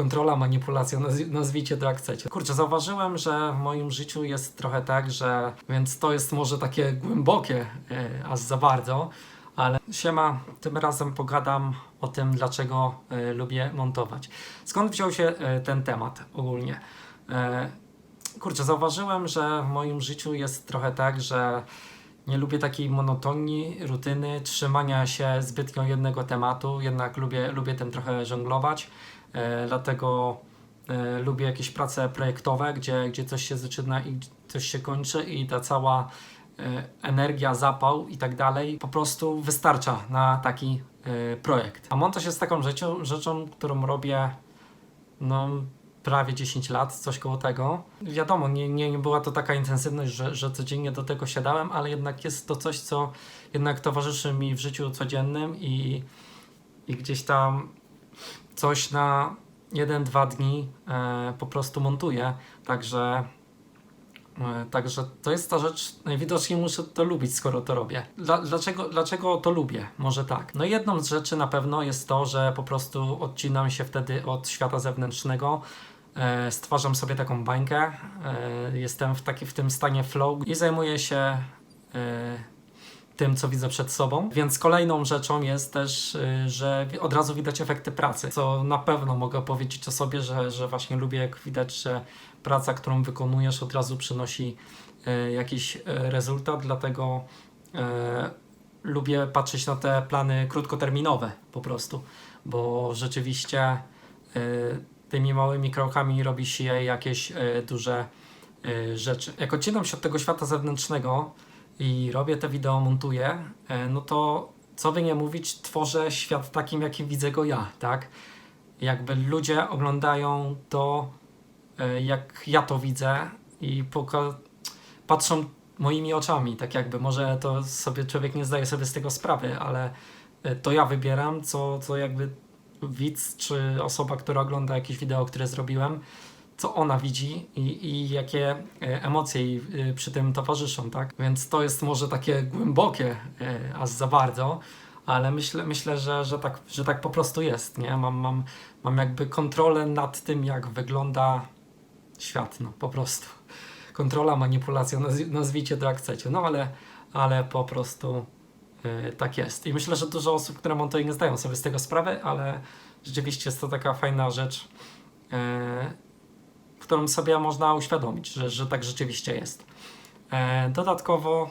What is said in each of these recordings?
kontrola, manipulacja, nazw- nazwijcie to jak chcecie. Kurczę, zauważyłem, że w moim życiu jest trochę tak, że więc to jest może takie głębokie, e, aż za bardzo, ale siema, tym razem pogadam o tym, dlaczego e, lubię montować. Skąd wziął się e, ten temat ogólnie? E, kurczę, zauważyłem, że w moim życiu jest trochę tak, że nie lubię takiej monotonii, rutyny, trzymania się zbytnio jednego tematu, jednak lubię, lubię tym trochę żonglować, dlatego e, lubię jakieś prace projektowe, gdzie, gdzie coś się zaczyna i coś się kończy i ta cała e, energia, zapał i tak dalej po prostu wystarcza na taki e, projekt. A montaż jest taką rzeczą, rzeczą którą robię no, prawie 10 lat, coś koło tego. Wiadomo, nie, nie, nie była to taka intensywność, że, że codziennie do tego siadałem, ale jednak jest to coś, co jednak towarzyszy mi w życiu codziennym i, i gdzieś tam coś na 1-2 dni e, po prostu montuję. Także, e, także to jest ta rzecz, najwidoczniej muszę to lubić, skoro to robię. Dla, dlaczego, dlaczego to lubię? Może tak. No jedną z rzeczy na pewno jest to, że po prostu odcinam się wtedy od świata zewnętrznego. E, stwarzam sobie taką bańkę, e, jestem w, taki, w tym stanie flow i zajmuję się e, tym, co widzę przed sobą. Więc kolejną rzeczą jest też, y, że od razu widać efekty pracy, co na pewno mogę powiedzieć o sobie, że, że właśnie lubię, jak widać, że praca, którą wykonujesz, od razu przynosi y, jakiś y, rezultat, dlatego lubię patrzeć na te plany krótkoterminowe po prostu, bo rzeczywiście tymi małymi krokami robi się jakieś duże rzeczy. Jak odcinam się od tego świata zewnętrznego, i robię te wideo, montuję, e, no to co by nie mówić, tworzę świat takim, jakim widzę go ja, tak? Jakby ludzie oglądają to, e, jak ja to widzę i patrzą moimi oczami, tak jakby. Może to sobie człowiek nie zdaje sobie z tego sprawy, ale e, to ja wybieram, co, co jakby widz czy osoba, która ogląda jakieś wideo, które zrobiłem, co ona widzi i, i jakie e, emocje jej e, przy tym towarzyszą, tak? Więc to jest może takie głębokie, e, aż za bardzo, ale myślę, myślę że, że, tak, że tak po prostu jest, nie? Mam, mam, mam jakby kontrolę nad tym, jak wygląda świat, no po prostu. Kontrola, manipulacja, nazw- nazwijcie to jak chcecie, no ale, ale po prostu e, tak jest. I myślę, że dużo osób, które montują, nie zdają sobie z tego sprawy, ale rzeczywiście jest to taka fajna rzecz, e, którą sobie można uświadomić, że, że tak rzeczywiście jest. E, dodatkowo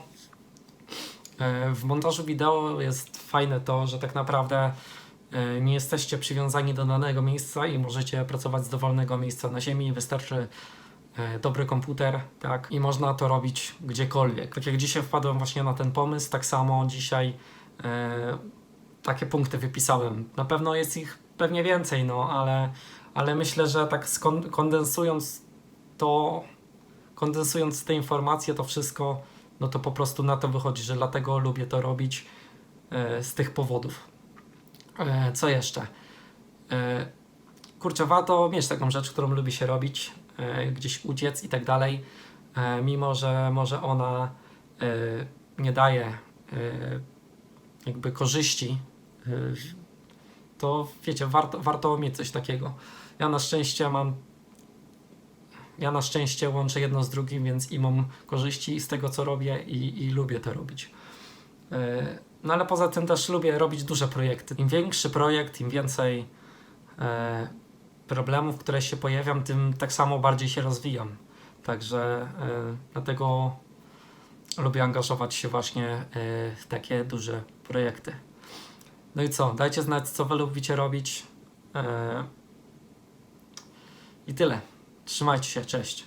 e, w montażu wideo jest fajne to, że tak naprawdę e, nie jesteście przywiązani do danego miejsca i możecie pracować z dowolnego miejsca na ziemi. Wystarczy dobry komputer, tak, i można to robić gdziekolwiek. Tak jak dzisiaj wpadłem właśnie na ten pomysł, tak samo dzisiaj takie punkty wypisałem. Na pewno jest ich pewnie więcej, no, ale, ale myślę, że tak skon- kondensując to, kondensując te informacje, to wszystko, no to po prostu na to wychodzi, że dlatego lubię to robić e, z tych powodów. E, co jeszcze? E, kurczę, warto mieć taką rzecz, którą lubi się robić, gdzieś uciec i tak dalej, mimo że może ona nie daje jakby korzyści, to wiecie, warto, warto mieć coś takiego. Ja na szczęście mam ja na szczęście łączę jedno z drugim, więc i mam korzyści z tego, co robię i, i lubię to robić. Yy, No ale poza tym też lubię robić duże projekty. Im większy projekt, im więcej e, problemów, które się pojawiam, tym tak samo bardziej się rozwijam. Także e, dlatego lubię angażować się właśnie e, w takie duże projekty. No i co? Dajcie znać, co wy lubicie robić. E, I tyle. Trzymajcie się, cześć.